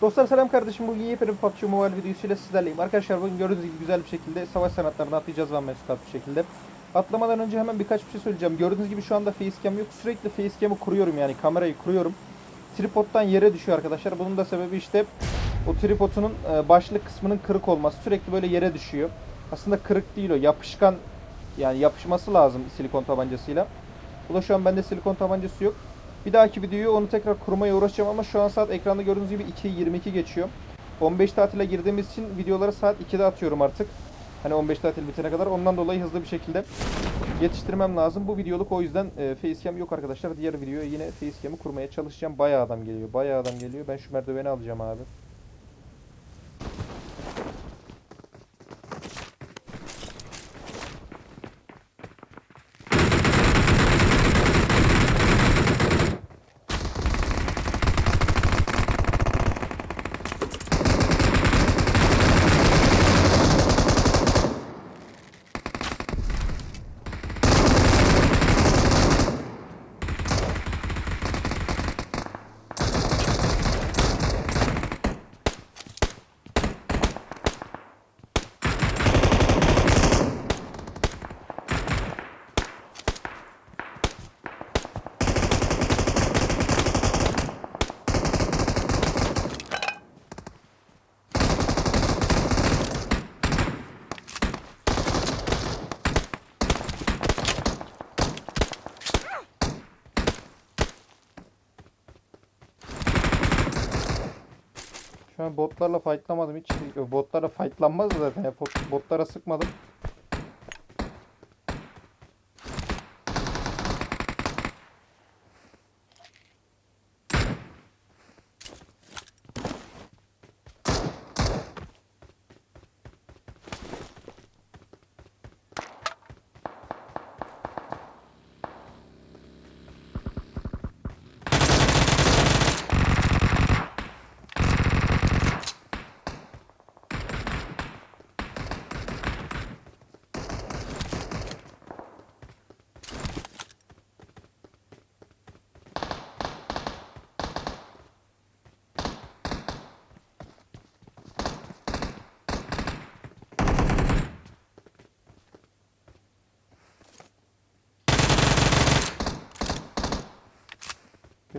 Dostlar selam kardeşim. Bugün yepyeni bir PUBG Mobile videosuyla sizlerleyim. Arkadaşlar bugün gördüğünüz gibi güzel bir şekilde savaş sanatlarını atlayacağız ben mesut bir şekilde. Atlamadan önce hemen birkaç bir şey söyleyeceğim. Gördüğünüz gibi şu anda facecam yok. Sürekli facecam'ı kuruyorum yani kamerayı kuruyorum. Tripod'dan yere düşüyor arkadaşlar. Bunun da sebebi işte o tripodunun e, başlık kısmının kırık olması. Sürekli böyle yere düşüyor. Aslında kırık değil o. Yapışkan yani yapışması lazım silikon tabancasıyla. Bu da şu an bende silikon tabancası yok. Bir dahaki videoyu onu tekrar kurmaya uğraşacağım ama şu an saat ekranda gördüğünüz gibi 2.22 geçiyor. 15 tatile girdiğimiz için videoları saat 2'de atıyorum artık. Hani 15 tatil bitene kadar. Ondan dolayı hızlı bir şekilde yetiştirmem lazım. Bu videoluk o yüzden e, facecam yok arkadaşlar. Diğer videoya yine facecam'ı kurmaya çalışacağım. Bayağı adam geliyor. Bayağı adam geliyor. Ben şu merdiveni alacağım abi. Şu an botlarla fightlamadım hiç. Botlarla fightlanmaz zaten Botlara sıkmadım.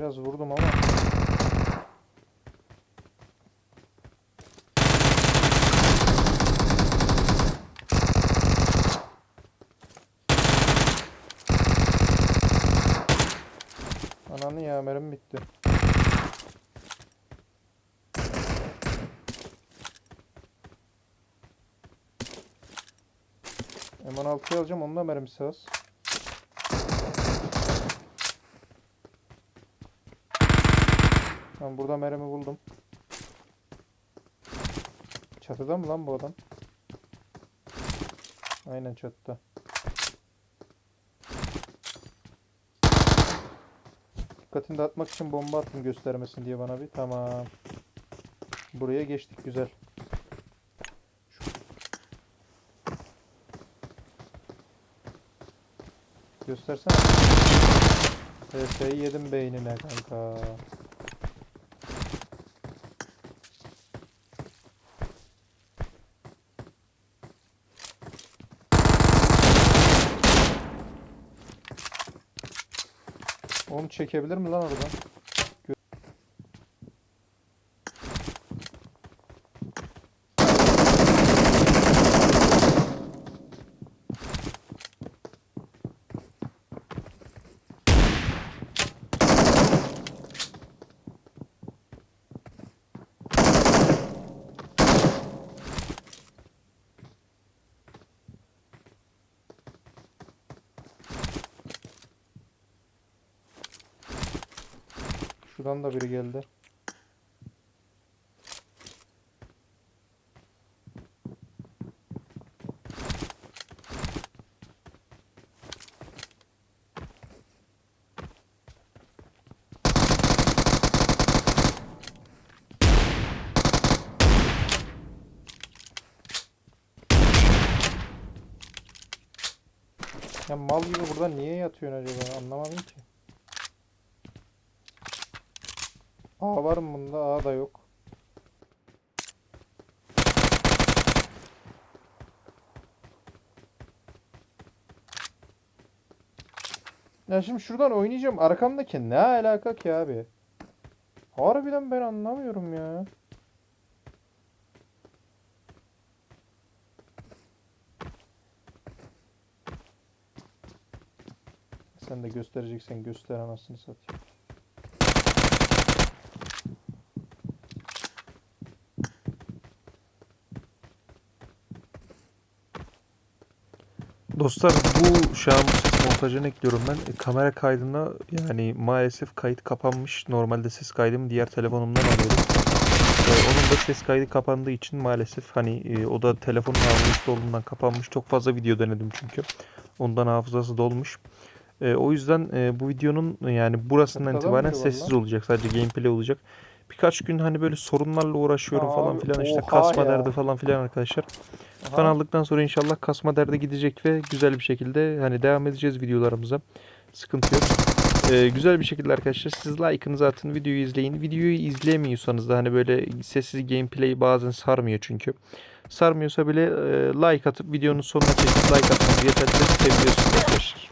Biraz vurdum ama. Ananı ya bitti. M16'yı alacağım onun da mermisi az. Ben burada mermi buldum. Çatıda mı lan bu adam? Aynen çatıda. Dikkatini dağıtmak için bomba attım göstermesin diye bana bir. Tamam. Buraya geçtik güzel. Şu- Göstersene. PS'yi yedim beynine kanka. Onu çekebilir mi lan oradan? Şuradan da biri geldi. Ya mal gibi burada niye yatıyorsun acaba anlamadım ki. A var mı bunda? A da yok. Ya şimdi şuradan oynayacağım. Arkamdaki ne alaka ki abi? Harbiden ben anlamıyorum ya. Sen de göstereceksen göster anasını satayım. Dostlar bu şu an ses montajını ekliyorum ben. E, kamera kaydına yani maalesef kayıt kapanmış. Normalde ses kaydımı diğer telefonumdan alıyorum. E, onun da ses kaydı kapandığı için maalesef hani e, o da telefonun hafızası dolduğundan kapanmış. Çok fazla video denedim çünkü. Ondan hafızası dolmuş. E, o yüzden e, bu videonun yani burasından itibaren sessiz olacak. Sadece gameplay olacak. Birkaç gün hani böyle sorunlarla uğraşıyorum Ya falan filan işte kasma ya. derdi falan filan arkadaşlar. Kan aldıktan sonra inşallah kasma derde gidecek ve güzel bir şekilde hani devam edeceğiz videolarımıza. Sıkıntı yok. Ee, güzel bir şekilde arkadaşlar siz like'ınızı atın videoyu izleyin. Videoyu izleyemiyorsanız da hani böyle sessiz gameplay bazen sarmıyor çünkü. Sarmıyorsa bile e, like atıp videonun sonuna çekip like atmanız yeterli. Seviyorsunuz arkadaşlar.